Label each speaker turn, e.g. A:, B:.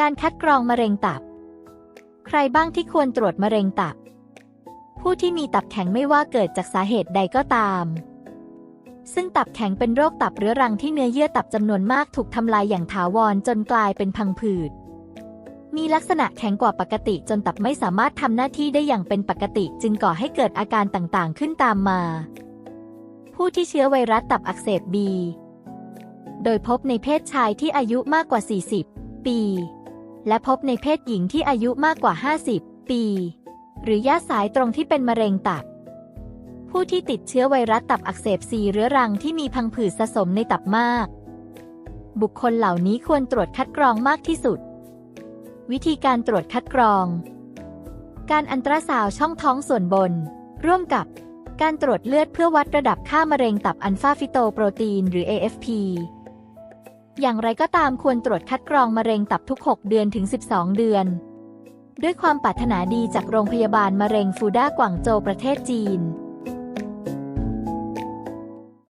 A: การคัดกรองมะเร็งตับ ใครบ้างที่ควรตรวจมะเร็งตับ ผู้ที่มีตับแข็งไม่ว่าเกิดจากสาเหตุใดก็ตาม ซึ่งตับแข็งเป็นโรคตับเรื้อรังที่เนื้อเยื่อตับจำนวนมากถูกทำลายอย่างถาวรจนกลายเป็นพังผืด มีลักษณะแข็งกว่าปกติจนตับไม่สามารถทำหน้าที่ได้อย่างเป็นปกติจึงก่อให้เกิดอาการต่างๆ ขึ้นตามมา ผู้ที่เชื้อไวรัสตับอักเสบบีโดยพบในเพศชายที่อายุมากกว่า 40 ปี และพบในเพศหญิงที่อายุมากกว่า 50 ปี หรือยาสายตรงที่เป็นมะเร็งตับ ผู้ที่ติดเชื้อไวรัสตับอักเสบซีเรื้อรังที่มีพังผืดสะสมในตับมาก บุคคลเหล่านี้ควรตรวจคัดกรองมากที่สุด วิธีการตรวจคัดกรอง การอันตราซาวช่องท้องส่วนบน ร่วมกับการตรวจเลือดเพื่อวัดระดับค่ามะเร็งตับอัลฟาฟิโตโปรตีน หรือ AFP อย่างไรก็ตามควรตรวจคัดกรองมะเร็งตับทุก 6 เดือนถึง 12 เดือน ด้วยความปรารถนาดีจากโรงพยาบาลมะเร็งฟูด้ากวางโจวประเทศจีน